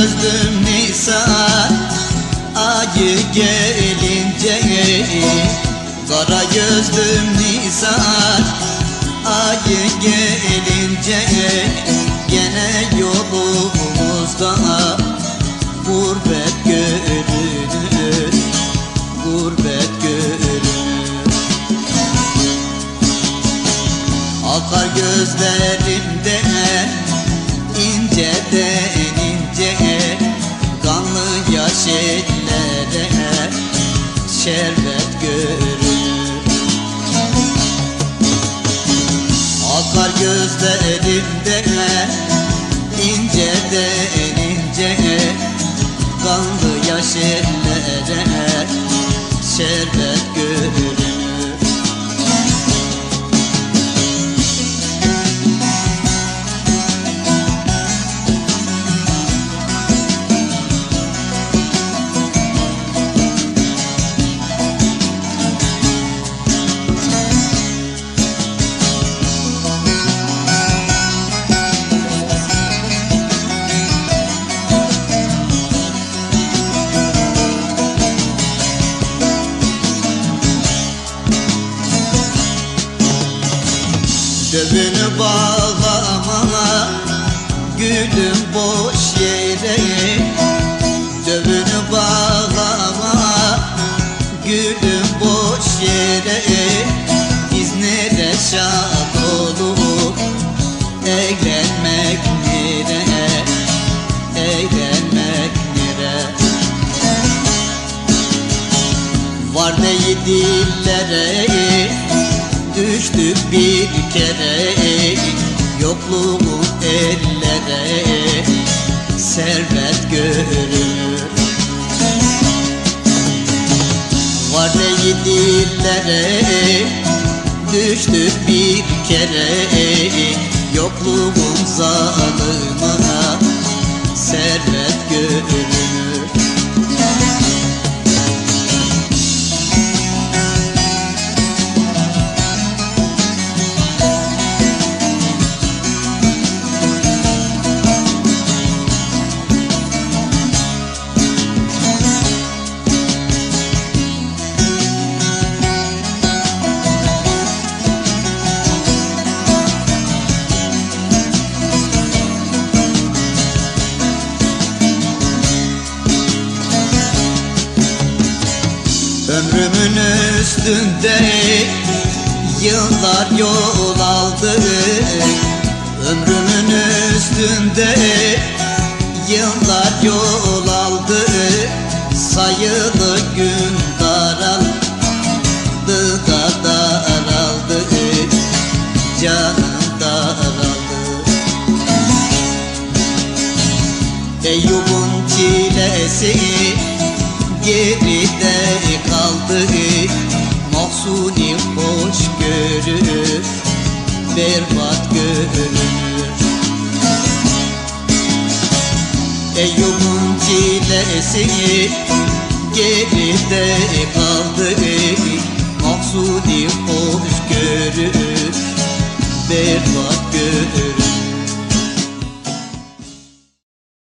Kara gözlüm Nisan Ayı gelince Kara gözlüm Nisan Ayı gelince Gene yolumuzda Gurbet görünür Gurbet görünür. Akar gözlerimden inceden ince Kanlı yaş ellere şerbet görür Dövünü bağlama Gülüm boş yere. Dövünü bağlama Gülüm boş yere. Biz nere şad olup Eğlenmek nere? Eğlenmek nere? Var değil dillere Düştük bir kere. Yokluğun ellere Servet görünür Var değil dillere Düştük bir kere. Yokluğun zalımına Servet görünür Ömrümün üstünde yıllar yol aldı. Ömrümün üstünde yıllar yol aldı. Sayılı gün daraldı da daraldı. Canım daraldı. Eyyub'un çilesi geride kaldı Mahsuni hoş görür Berbat görünür Eyyub'un çilesi geride kaldı. Mahsuni hoş görür Berbat görür